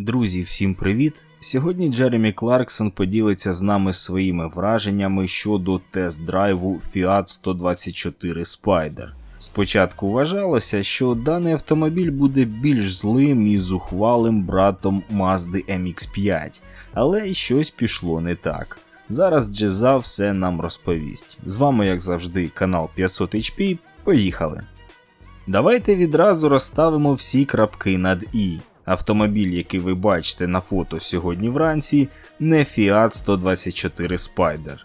Друзі, всім привіт! Сьогодні Джеремі Кларксон поділиться з нами своїми враженнями щодо тест-драйву Fiat 124 Spider. Спочатку вважалося, що даний автомобіль буде більш злим і зухвалим братом Mazda MX5, але щось пішло не так. Зараз Джеза все нам розповість. З вами, як завжди, канал 500 HP. Поїхали! Давайте відразу розставимо всі крапки над І. Автомобіль, який ви бачите на фото сьогодні вранці, не Fiat 124 Spider.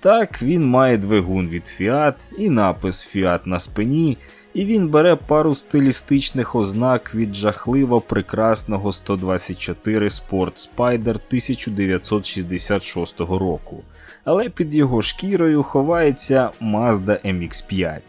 Так, він має двигун від Fiat і напис Fiat на спині, і він бере пару стилістичних ознак від жахливо прекрасного 124 Sport Spider 1966 року. Але під його шкірою ховається Mazda MX5.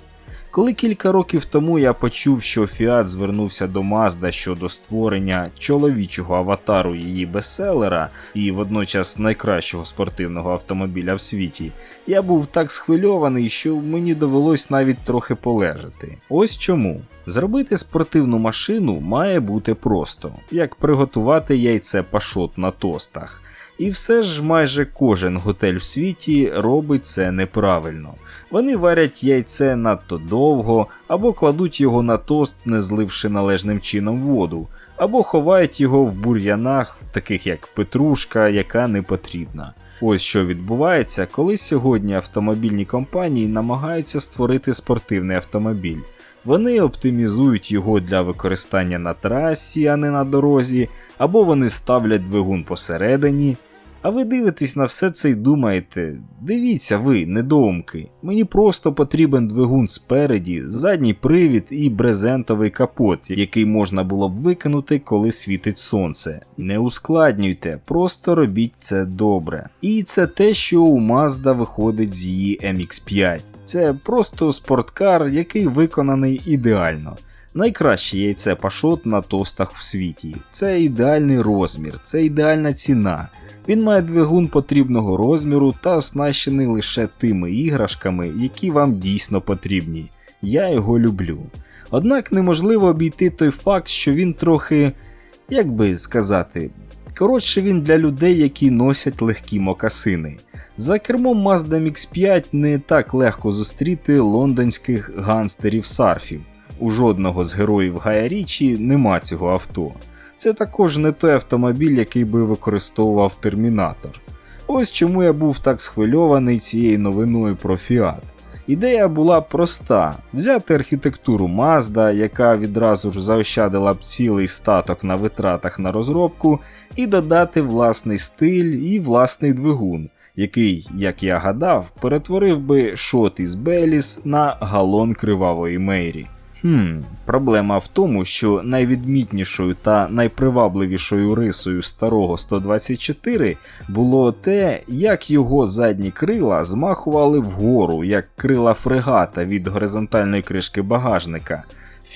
Коли кілька років тому я почув, що Fiat звернувся до Mazda щодо створення чоловічого аватару її бестселера і водночас найкращого спортивного автомобіля в світі, я був так схвильований, що мені довелось навіть трохи полежати. Ось чому. Зробити спортивну машину має бути просто, як приготувати яйце пашот на тостах. І все ж майже кожен готель в світі робить це неправильно. Вони варять яйце надто довго, або кладуть його на тост, не зливши належним чином воду, або ховають його в бур'янах, таких як петрушка, яка не потрібна. Ось що відбувається, коли сьогодні автомобільні компанії намагаються створити спортивний автомобіль. Вони оптимізують його для використання на трасі, а не на дорозі, або вони ставлять двигун посередині. А ви дивитесь на все це і думаєте, дивіться ви, недоумки, мені просто потрібен двигун спереді, задній привід і брезентовий капот, який можна було б викинути, коли світить сонце. Не ускладнюйте, просто робіть це добре. І це те, що у Mazda виходить з її MX5. Це просто спорткар, який виконаний ідеально. Найкраще яйце пашот на тостах в світі. Це ідеальний розмір, це ідеальна ціна. Він має двигун потрібного розміру та оснащений лише тими іграшками, які вам дійсно потрібні. Я його люблю. Однак неможливо обійти той факт, що він трохи, як би сказати, коротше він для людей, які носять легкі мокасини. За кермом Mazda MX5 не так легко зустріти лондонських ганстерів сарфів. У жодного з героїв Гая Річі нема цього авто. Це також не той автомобіль, який би використовував Термінатор. Ось чому я був так схвильований цією новиною про Fiat. Ідея була проста: взяти архітектуру Mazda, яка відразу ж заощадила б цілий статок на витратах на розробку, і додати власний стиль і власний двигун, який, як я гадав, перетворив би шот із Беліс на галон кривавої Мейрі. Хм, проблема в тому, що найвідмітнішою та найпривабливішою рисою старого 124 було те, як його задні крила змахували вгору, як крила фрегата від горизонтальної кришки багажника.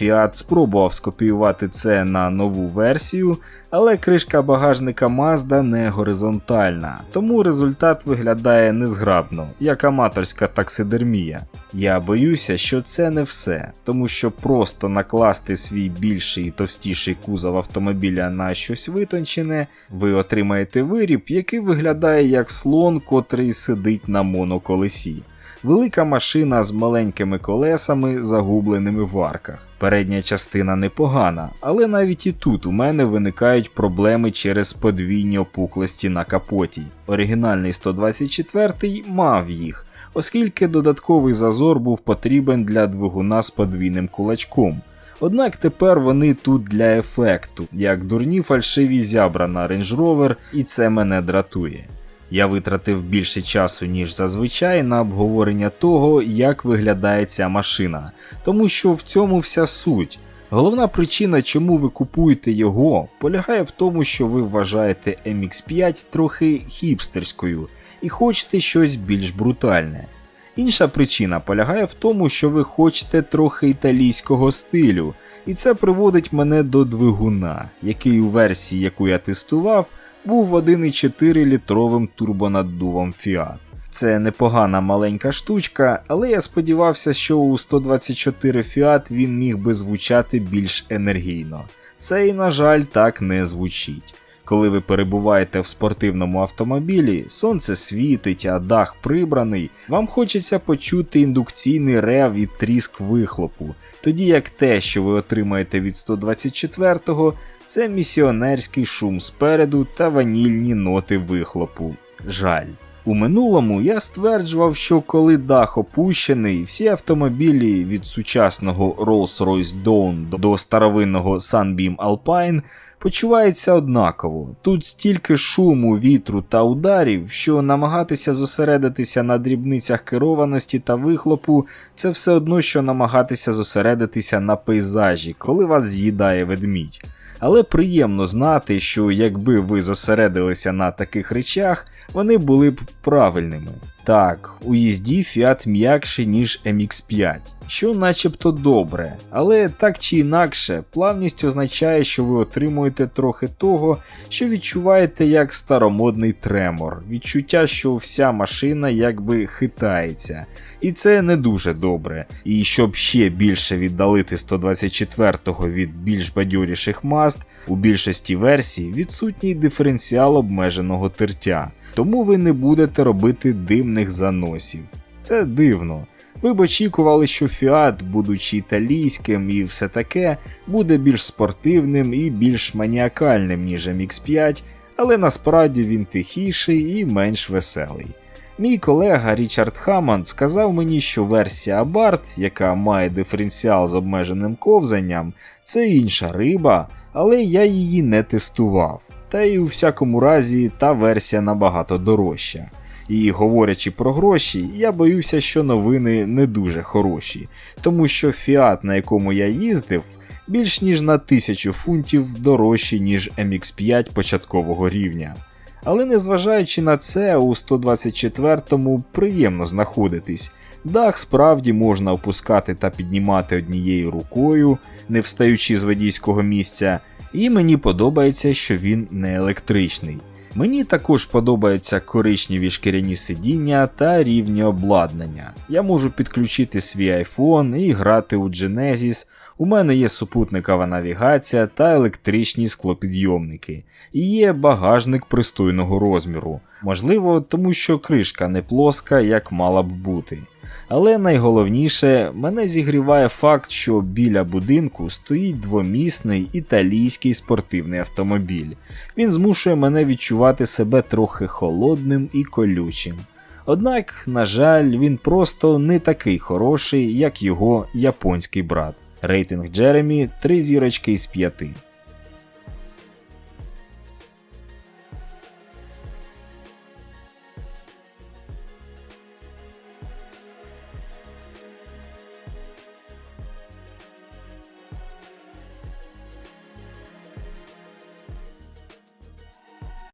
Fiat спробував скопіювати це на нову версію, але кришка багажника Mazda не горизонтальна, тому результат виглядає незграбно, як аматорська таксидермія. Я боюся, що це не все, тому що просто накласти свій більший і товстіший кузов автомобіля на щось витончене, ви отримаєте виріб, який виглядає як слон, котрий сидить на моноколесі. Велика машина з маленькими колесами, загубленими в арках. Передня частина непогана, але навіть і тут у мене виникають проблеми через подвійні опуклості на капоті. Оригінальний 124 мав їх, оскільки додатковий зазор був потрібен для двигуна з подвійним кулачком. Однак тепер вони тут для ефекту, як дурні фальшиві зябра на Range Rover, і це мене дратує. Я витратив більше часу, ніж зазвичай, на обговорення того, як виглядає ця машина, тому що в цьому вся суть. Головна причина, чому ви купуєте його, полягає в тому, що ви вважаєте MX5 трохи хіпстерською і хочете щось більш брутальне. Інша причина полягає в тому, що ви хочете трохи італійського стилю, і це приводить мене до двигуна, який у версії, яку я тестував, був 1,4 літровим турбонаддувом Fiat. Це непогана маленька штучка, але я сподівався, що у 124 Fiat він міг би звучати більш енергійно. Це і, на жаль, так не звучить. Коли ви перебуваєте в спортивному автомобілі, сонце світить, а дах прибраний, вам хочеться почути індукційний рев і тріск вихлопу, тоді як те, що ви отримаєте від 124-го, це місіонерський шум спереду та ванільні ноти вихлопу. Жаль. У минулому я стверджував, що коли дах опущений, всі автомобілі від сучасного Rolls-Royce Dawn до старовинного Sunbeam Alpine почуваються однаково. Тут стільки шуму, вітру та ударів, що намагатися зосередитися на дрібницях керованості та вихлопу це все одно, що намагатися зосередитися на пейзажі, коли вас з'їдає ведмідь. Але приємно знати, що якби ви зосередилися на таких речах, вони були б правильними. Так, у їзді Fiat м'якший, ніж MX5, що начебто добре, але так чи інакше, плавність означає, що ви отримуєте трохи того, що відчуваєте як старомодний тремор, відчуття, що вся машина якби хитається. І це не дуже добре. І щоб ще більше віддалити 124-го від більш бадьоріших маст, у більшості версій відсутній диференціал обмеженого тертя тому ви не будете робити димних заносів. Це дивно. Ви б очікували, що Fiat, будучи італійським і все таке, буде більш спортивним і більш маніакальним, ніж MX5, але насправді він тихіший і менш веселий. Мій колега Річард Хаммонд сказав мені, що версія Abarth, яка має диференціал з обмеженим ковзанням, це інша риба, але я її не тестував та й у всякому разі та версія набагато дорожча. І говорячи про гроші, я боюся, що новини не дуже хороші, тому що фіат, на якому я їздив, більш ніж на 1000 фунтів дорожчий, ніж MX5 початкового рівня. Але незважаючи на це, у 124-му приємно знаходитись. Дах справді можна опускати та піднімати однією рукою, не встаючи з водійського місця. І мені подобається, що він не електричний. Мені також подобаються коричневі шкіряні сидіння та рівні обладнання. Я можу підключити свій iPhone і грати у Genesis. У мене є супутникова навігація та електричні склопідйомники, і є багажник пристойного розміру. Можливо, тому що кришка не плоска, як мала б бути. Але найголовніше, мене зігріває факт, що біля будинку стоїть двомісний італійський спортивний автомобіль. Він змушує мене відчувати себе трохи холодним і колючим. Однак, на жаль, він просто не такий хороший, як його японський брат. Рейтинг Джеремі 3 зірочки із 5.